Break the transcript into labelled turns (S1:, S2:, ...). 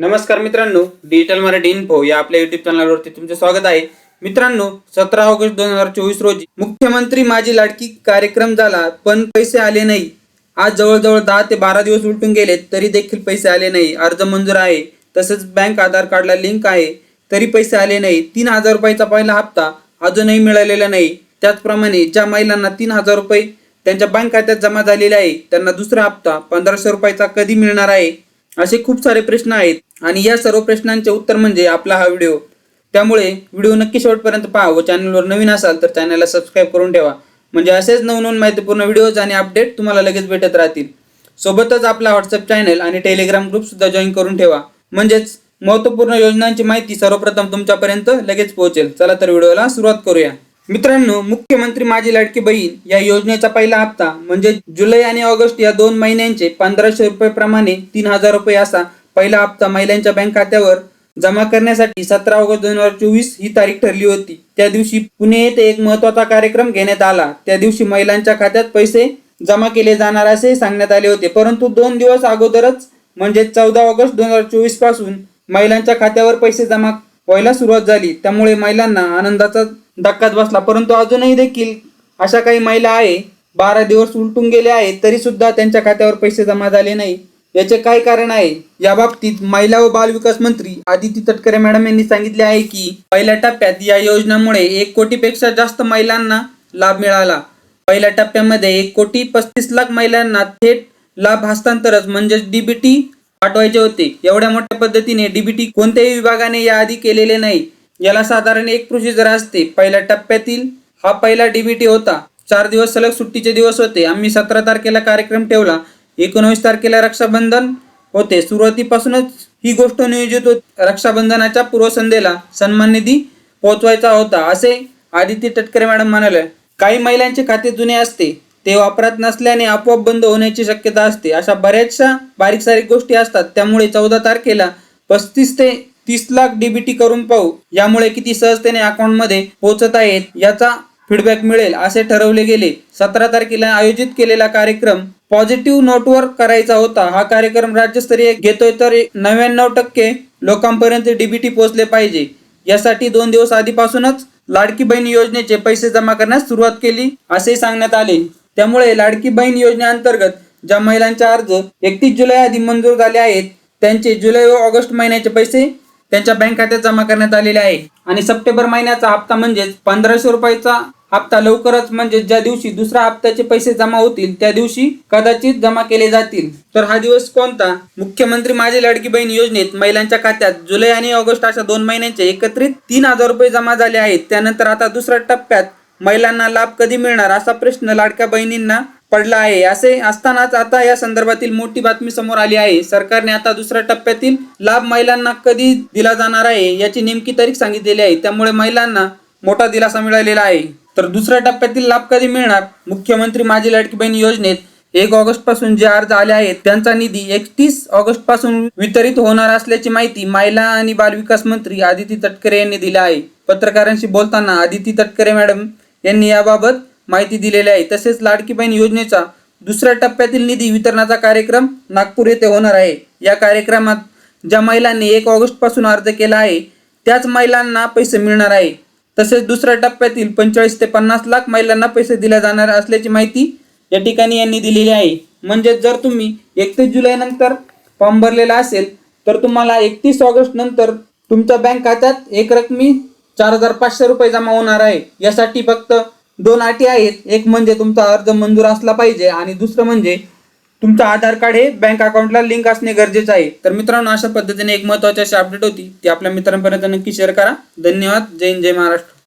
S1: नमस्कार मित्रांनो digital Marathi info या आपल्या युट्यूब चॅनलवरती तुमचे स्वागत आहे. मित्रांनो सतरा ऑगस्ट दोन हजार चोवीस रोजी मुख्यमंत्री माझी लाडकी कार्यक्रम झाला पण पैसे आले नाही. आज जवळजवळ दहा ते बारा दिवस उलटून गेले तरी देखील पैसे आले नाही. अर्ज मंजूर आहे तसंच बँक आधार कार्डला लिंक आहे तरी पैसे आले नाही. तीन हजार रुपयाचा पहिला हप्ता अजूनही मिळालेला नाही. त्याचप्रमाणे ज्या महिलांना तीन हजार रुपये त्यांच्या बँक खात्यात जमा झालेले आहे त्यांना दुसरा हप्ता पंधराशे रुपयाचा कधी मिळणार आहे? असे खूप सारे प्रश्न आहेत आणि या सर्व प्रश्नांचे उत्तर म्हणजे आपला हा व्हिडिओ. त्यामुळे व्हिडिओ नक्की शेवटपर्यंत पहा व चॅनलवर नवीन असाल तर चॅनलला सबस्क्राईब करून ठेवा. म्हणजे असेच नवनवीन माहितीपूर्ण व्हिडिओज आणि अपडेट तुम्हाला लगेच भेटत राहतील. सोबतच आपला व्हॉट्सअप चॅनल आणि टेलिग्राम ग्रुप सुद्धा जॉईन करून ठेवा. म्हणजेच महत्त्वपूर्ण योजनांची माहिती सर्वप्रथम तुमच्यापर्यंत लगेच पोहोचेल. चला तर व्हिडिओला सुरुवात करूया. मित्रांनो मुख्यमंत्री माझी लाडकी बहीण या योजनेचा पहिला हप्ता म्हणजे जुलै आणि ऑगस्ट या दोन महिन्यांचे पंधराशे रुपये प्रमाणे तीन हजार रुपये असा पहिला हप्ता महिलांच्या बँक खात्यावर जमा करण्यासाठी सतरा ऑगस्ट दोन हजार चोवीस ही तारीख ठरली होती. त्या दिवशी पुणे येथे एक महत्त्वाचा कार्यक्रम घेण्यात आला. त्या दिवशी महिलांच्या खात्यात पैसे जमा केले जाणार असे सांगण्यात आले होते. परंतु दोन दिवस अगोदरच म्हणजे चौदा ऑगस्ट दोन हजार चोवीसपासून महिलांच्या खात्यावर पैसे जमा व्हायला सुरुवात झाली. त्यामुळे महिलांना आनंदाचा धक्काच बसला. परंतु अजूनही देखील अशा काही महिला आहे बारा दिवस उलटून गेले आहेत तरी सुद्धा त्यांच्या खात्यावर पैसे जमा झाले नाही. याचे काय कारण आहे? या बाबतीत महिला व बाल विकास मंत्री आदिती तटकरे मॅडम यांनी सांगितले आहे की पहिल्या टप्प्यात या योजनेमुळे एक कोटीपेक्षा जास्त महिलांना लाभ मिळाला. पहिल्या टप्प्यामध्ये एक कोटी पस्तीस लाख महिलांना थेट लाभ हस्तांतरच म्हणजेच डीबीटी पाठवायचे होते. एवढ्या मोठ्या पद्धतीने डीबीटी कोणत्याही विभागाने याआधी केलेले नाही. याला साधारण एक प्रोसिजर असते पहिल्या टप्प्यातील हा पहिला डीबीटी होता. चार दिवस सलग सुट्टीचे दिवस होते. आम्ही सतरा तारखेला कार्यक्रम ठेवला. एकोणवीस तारखेला रक्षाबंधन होते. सुरुवातीपासूनच ही गोष्ट नियोजित होती. रक्षाबंधनाच्या पूर्वसंध्येला सन्मान निधी पोहोचवायचा होता असे आदित्य टटकरे मॅडम म्हणाले. काही महिलांचे खाते जुने असते. ते वापरात नसल्याने आपोआप बंद होण्याची शक्यता असते. अशा बऱ्याचशा बारीक सारीक गोष्टी असतात. त्यामुळे चौदा तारखेला पस्तीस ते तीस लाख डीबीटी करून पाहू. यामुळे किती सहजतेने अकाउंटमध्ये पोहोचत आहेत याचा फीडबॅक मिळेल असे ठरवले गेले. सतरा तारखेला आयोजित केलेला कार्यक्रम पॉझिटिव्ह नोटवर करायचा होता. हा कार्यक्रम राज्यस्तरीय घेतोय तर नव्याण्णव टक्के लोकांपर्यंत डीबीटी पोहोचले पाहिजे. यासाठी दोन दिवस आधीपासूनच लाडकी बहीण योजनेचे पैसे जमा करण्यास सुरुवात केली असे सांगण्यात आले. त्यामुळे लाडकी बहीण योजनेअंतर्गत ज्या महिलांचे अर्ज एकतीस जुलै आधी मंजूर झाले आहेत त्यांचे जुलै व ऑगस्ट महिन्याचे पैसे त्यांच्या बँक खात्यात जमा करण्यात आलेले आहे. आणि सप्टेंबर महिन्याचा हप्ता म्हणजेच पंधराशे रुपयाचा हप्ता लवकरच म्हणजे ज्या दिवशी दुसऱ्या हप्त्याचे पैसे जमा होतील त्या दिवशी कदाचित जमा केले जातील. तर हा दिवस कोणता? मुख्यमंत्री माझी लाडकी बहीण योजनेत महिलांच्या खात्यात जुलै आणि ऑगस्ट अशा दोन महिन्यांचे एकत्रित तीन हजार रुपये जमा झाले आहेत. त्यानंतर आता दुसऱ्या टप्प्यात महिलांना लाभ कधी मिळणार असा प्रश्न लाडक्या बहिणींना पडला आहे. असे असतानाच आता या संदर्भातील मोठी बातमी समोर आली आहे. सरकारने आता दुसऱ्या टप्प्यातील लाभ महिलांना कधी दिला जाणार आहे याची नेमकी तारीख सांगितलेली आहे. त्यामुळे महिलांना मोठा दिलासा मिळालेला आहे. तर दुसऱ्या टप्प्यातील लाभ कधी मिळणार? मुख्यमंत्री माझी लाडकी बहीण योजनेत एक ऑगस्टपासून जे अर्ज आले आहेत त्यांचा निधी एकतीस ऑगस्टपासून वितरित होणार असल्याची माहिती महिला आणि बालविकास मंत्री आदिती तटकरे यांनी दिली आहे. पत्रकारांशी बोलताना आदिती तटकरे मॅडम यांनी याबाबत माहिती दिलेली आहे. तसेच लाडकी बहीण योजनेचा दुसऱ्या टप्प्यातील निधी वितरणाचा कार्यक्रम नागपूर येथे होणार आहे. या कार्यक्रमात ज्या महिलांनी एक ऑगस्टपासून अर्ज केला आहे त्याच महिलांना पैसे मिळणार आहे. तसेच दुसऱ्या टप्प्यातील पंचेचाळीस ते पन्नास लाख महिलांना पैसे दिले जाणार असल्याची माहिती या ठिकाणी यांनी दिलेली आहे. म्हणजे जर तुम्ही एकतीस जुलै नंतर फॉर्म भरलेला असेल तर तुम्हाला एकतीस ऑगस्ट नंतर तुमच्या बँक खात्यात एक रकमी चार हजार पाचशे रुपये जमा होणार आहे. यासाठी फक्त दोन अटी आहेत. एक म्हणजे तुमचा अर्ज मंजूर असला पाहिजे आणि दुसरं म्हणजे तुमचं आधार कार्ड हे बँक अकाउंटला लिंक असणे गरजेचं आहे. तर मित्रांनो अशा पद्धतीने एक महत्वाची अशी अपडेट होती. ती आपल्या मित्रांपर्यंत नक्की शेअर करा. धन्यवाद. जय हिंद जय महाराष्ट्र.